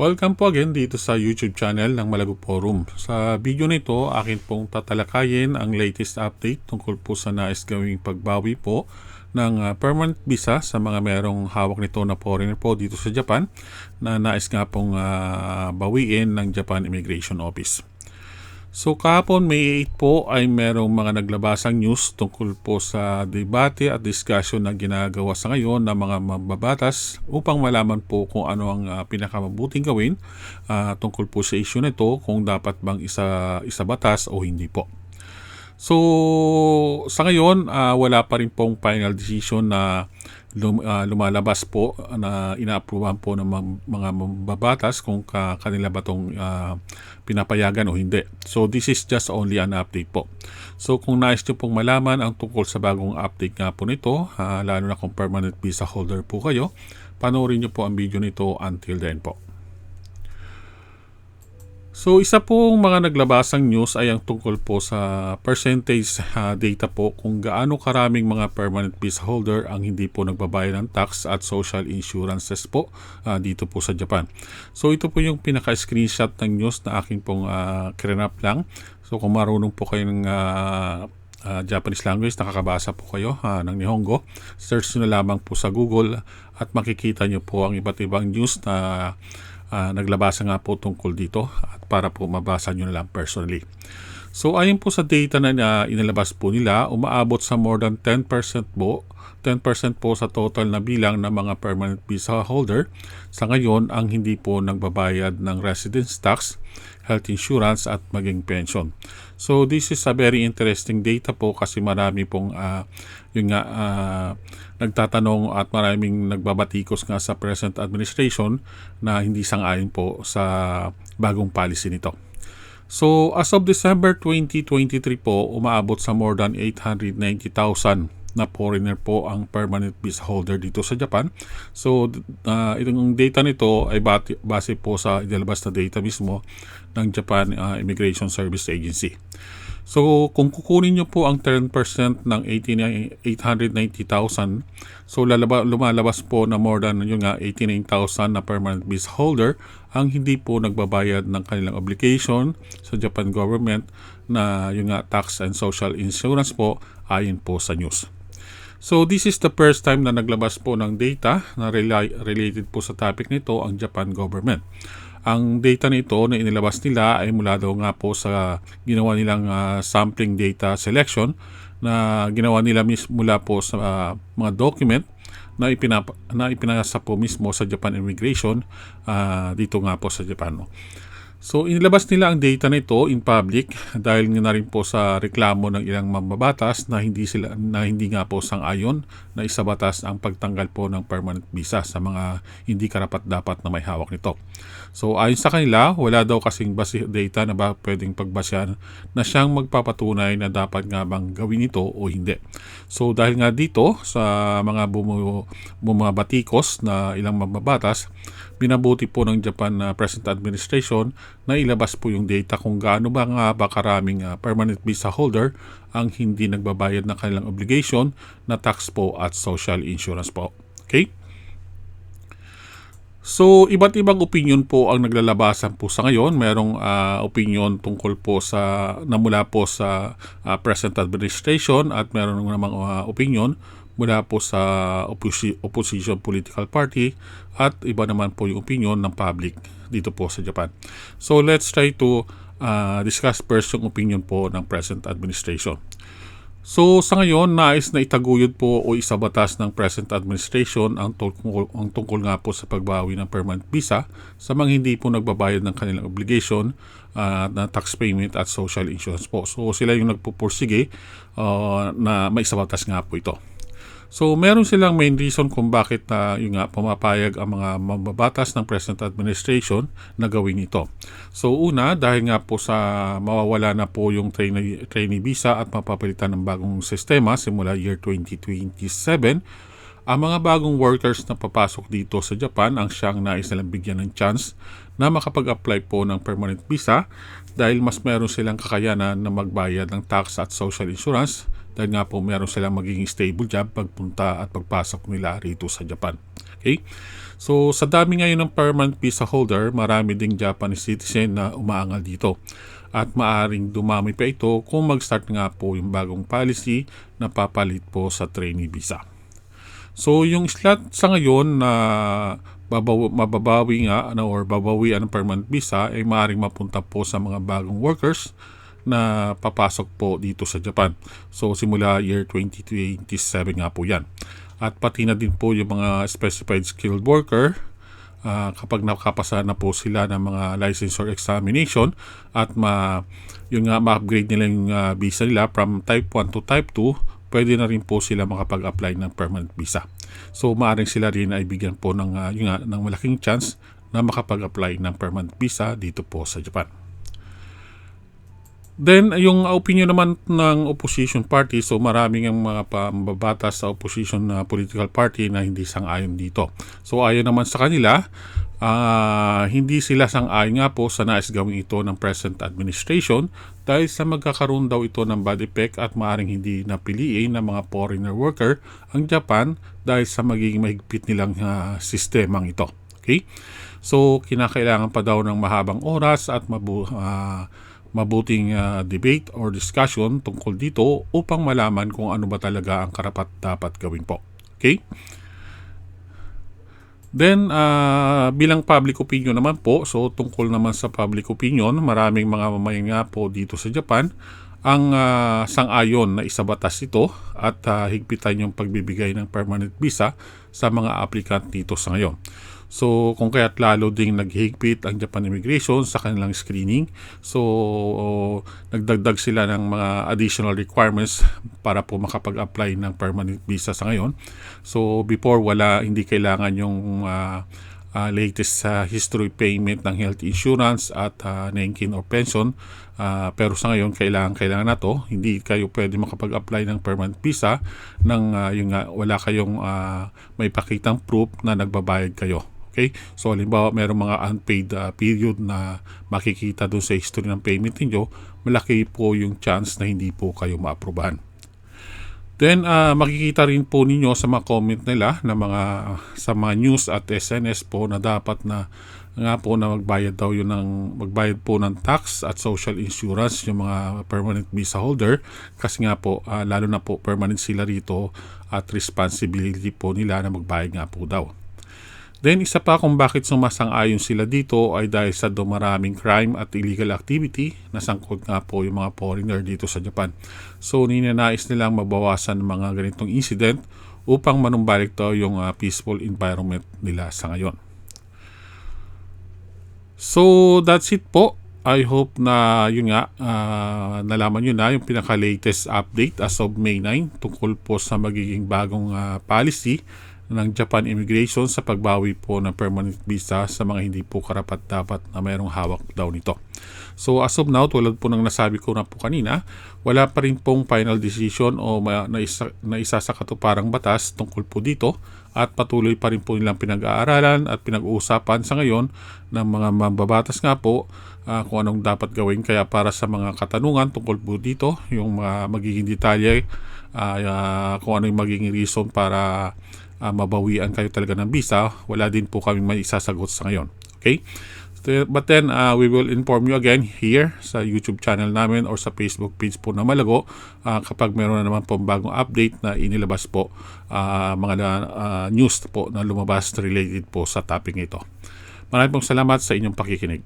Welcome po again dito sa YouTube channel ng Malago Forum. Sa video na ito, akin pong tatalakayin ang latest update tungkol po sa nais gawing pagbawi po ng ah, permanent visa sa mga merong hawak nito na foreigner po dito sa Japan na nais nga pong ah, bawiin ng Japan Immigration Office. So kahapon May 8 po ay merong mga naglabasang news tungkol po sa debate at discussion na ginagawa sa ngayon ng mga mababatas upang malaman po kung ano ang uh, pinakamabuting gawin ah, tungkol po sa issue na ito kung dapat bang isa, isa batas o hindi po. So sa ngayon ah, wala pa rin pong final decision na lum- ah, lumalabas po na inaaprubahan po ng mga, mga mababatas kung ka, kanila ba itong pinapayagan o hindi. So this is just only an update po. So kung nais nyo pong malaman ang tungkol sa bagong update nga po nito, ah, lalo na kung permanent visa holder po kayo, panoorin nyo po ang video nito until then po. So isa pong mga naglabasang news ay ang tungkol po sa percentage ah, data po kung gaano karaming mga permanent visa holder ang hindi po nagbabayad ng tax at social insurances po ah, dito po sa Japan. So ito po yung pinaka-screenshot ng news na aking pong uh, krenap lang. So kung marunong po kayo ng ah, ah, Japanese language, nakakabasa po kayo ah, ng Nihongo. Search nyo na lamang po sa Google at makikita nyo po ang iba't ibang news na ah, naglabasa nga po tungkol dito at para po mabasa nyo na lang personally. So ayon po sa data na uh, inilabas po nila, umaabot sa more than 10% po 10% po sa total na bilang ng mga permanent visa holder sa ngayon ang hindi po nagbabayad ng residence tax, health insurance at maging pension. So this is a very interesting data po kasi marami pong uh, yung nga uh, nagtatanong at maraming nagbabatikos nga sa present administration na hindi sang-ayon po sa bagong policy nito. So as of December 2023 po, umaabot sa more than 890,000 na foreigner po ang permanent visa holder dito sa Japan. So, uh, itong data nito ay base po sa inilabas na data mismo ng Japan uh, Immigration Service Agency. So, kung kukunin nyo po ang 10% ng 890,000, so lalaba, lumalabas po na more than yung nga 89,000 na permanent visa holder ang hindi po nagbabayad ng kanilang obligation sa Japan government na yung nga tax and social insurance po ayon po sa news. So this is the first time na naglabas po ng data na rela- related po sa topic nito ang Japan government. Ang data nito na inilabas nila ay mula daw nga po sa ginawa nilang uh, sampling data selection na ginawa nila mis- mula po sa uh, mga document na, ipinap- na ipinasa po mismo sa Japan Immigration uh, dito nga po sa Japan. No? So inilabas nila ang data nito in public dahil nga na rin po sa reklamo ng ilang mambabatas na hindi sila na hindi nga po sang-ayon na isa batas ang pagtanggal po ng permanent visa sa mga hindi karapat dapat na may hawak nito. So ayon sa kanila, wala daw kasing base data na ba pwedeng pagbasyan na siyang magpapatunay na dapat nga bang gawin ito o hindi. So dahil nga dito sa mga bumu- bumabatikos na ilang mambabatas, binabuti po ng Japan uh, Present Administration na ilabas po yung data kung gaano ba nga ba karaming uh, permanent visa holder ang hindi nagbabayad ng kanilang obligation na tax po at social insurance po. Okay? So, iba't ibang opinion po ang naglalabasan po sa ngayon. Merong uh, opinion tungkol po sa namula po sa uh, present administration at meron namang uh, opinion mula po sa opposi- opposition political party at iba naman po yung opinion ng public dito po sa Japan. So let's try to uh, discuss first yung opinion po ng present administration. So sa ngayon, nais na itaguyod po o isabatas ng present administration ang tungkol, ang tungkol nga po sa pagbawi ng permanent visa sa mga hindi po nagbabayad ng kanilang obligation uh, na tax payment at social insurance po. So sila yung nagpupursige uh, na may isabatas nga po ito. So meron silang main reason kung bakit na yung nga pumapayag ang mga mababatas ng present administration na gawin ito. So una, dahil nga po sa mawawala na po yung trainee, trainee visa at mapapalitan ng bagong sistema simula year 2027, ang mga bagong workers na papasok dito sa Japan ang siyang nais nilang bigyan ng chance na makapag-apply po ng permanent visa dahil mas meron silang kakayanan na magbayad ng tax at social insurance dahil nga po meron silang magiging stable job pagpunta at pagpasok nila rito sa Japan. Okay? So sa dami ngayon ng permanent visa holder, marami ding Japanese citizen na umaangal dito. At maaring dumami pa ito kung mag-start nga po yung bagong policy na papalit po sa trainee visa. So yung slot sa ngayon na babaw, mababawi nga ano, or babawian ng permanent visa ay maaaring mapunta po sa mga bagong workers na papasok po dito sa Japan. So simula year 2027 nga po yan. At pati na din po yung mga specified skilled worker uh, kapag nakapasa na po sila ng mga licensure examination at ma yung nga ma-upgrade nila yung uh, visa nila from type 1 to type 2 pwede na rin po sila makapag-apply ng permanent visa. So maaaring sila rin ay bigyan po ng, uh, yung, nga, ng malaking chance na makapag-apply ng permanent visa dito po sa Japan. Then, yung opinion naman ng opposition party, so maraming ang mga pambabatas sa opposition na political party na hindi sang-ayon dito. So, ayon naman sa kanila, uh, hindi sila sang-ayon nga po sa nais gawin ito ng present administration dahil sa magkakaroon daw ito ng bad effect at maaring hindi napiliin ng mga foreigner worker ang Japan dahil sa magiging mahigpit nilang uh, sistemang ito. Okay? So, kinakailangan pa daw ng mahabang oras at mabu uh, mabuting uh, debate or discussion tungkol dito upang malaman kung ano ba talaga ang karapat dapat gawin po. Okay? Then, uh, bilang public opinion naman po, so tungkol naman sa public opinion, maraming mga mamayan nga po dito sa Japan ang uh, sang-ayon na isabatas ito at uh, higpitan yung pagbibigay ng permanent visa sa mga applicant dito sa ngayon. So kung kaya't lalo ding naghigpit ang Japan Immigration sa kanilang screening. So nagdagdag sila ng mga additional requirements para po makapag-apply ng permanent visa sa ngayon. So before wala hindi kailangan yung uh, uh, latest sa uh, history payment ng health insurance at uh, nenkin or pension. Uh, pero sa ngayon, kailangan, kailangan na to. Hindi kayo pwede makapag-apply ng permanent visa nang uh, yung, uh, wala kayong uh, may pakitang proof na nagbabayad kayo. Okay? So, halimbawa, mayroong mga unpaid uh, period na makikita doon sa history ng payment ninyo, malaki po yung chance na hindi po kayo maaprobahan. Then, uh, makikita rin po ninyo sa mga comment nila na mga, sa mga news at SNS po na dapat na nga po na magbayad daw yun ng magbayad po ng tax at social insurance yung mga permanent visa holder kasi nga po uh, lalo na po permanent sila rito at responsibility po nila na magbayad nga po daw. Then isa pa kung bakit sumasang-ayon sila dito ay dahil sa dumaraming crime at illegal activity na sangkot nga po yung mga foreigner dito sa Japan. So ninanais nilang mabawasan ng mga ganitong incident upang manumbalik to yung uh, peaceful environment nila sa ngayon. So that's it po. I hope na yun nga uh, nalaman nyo na yung pinaka-latest update as of May 9 tungkol po sa magiging bagong uh, policy ng Japan Immigration sa pagbawi po ng permanent visa sa mga hindi po karapat dapat na mayroong hawak daw nito. So as of now, tulad po ng nasabi ko na po kanina, wala pa rin pong final decision o naisa, naisa sa katuparang batas tungkol po dito at patuloy pa rin po nilang pinag-aaralan at pinag-uusapan sa ngayon ng mga mambabatas nga po uh, kung anong dapat gawin. Kaya para sa mga katanungan tungkol po dito, yung mga magiging detalye, uh, uh, kung ano yung magiging reason para uh, mabawian kayo talaga ng visa, wala din po kami may isasagot sa ngayon. Okay? But then, uh, we will inform you again here sa YouTube channel namin or sa Facebook page po na Malago uh, kapag meron na naman po bagong update na inilabas po uh, mga uh, news po na lumabas related po sa topic ito. Maraming pong salamat sa inyong pakikinig.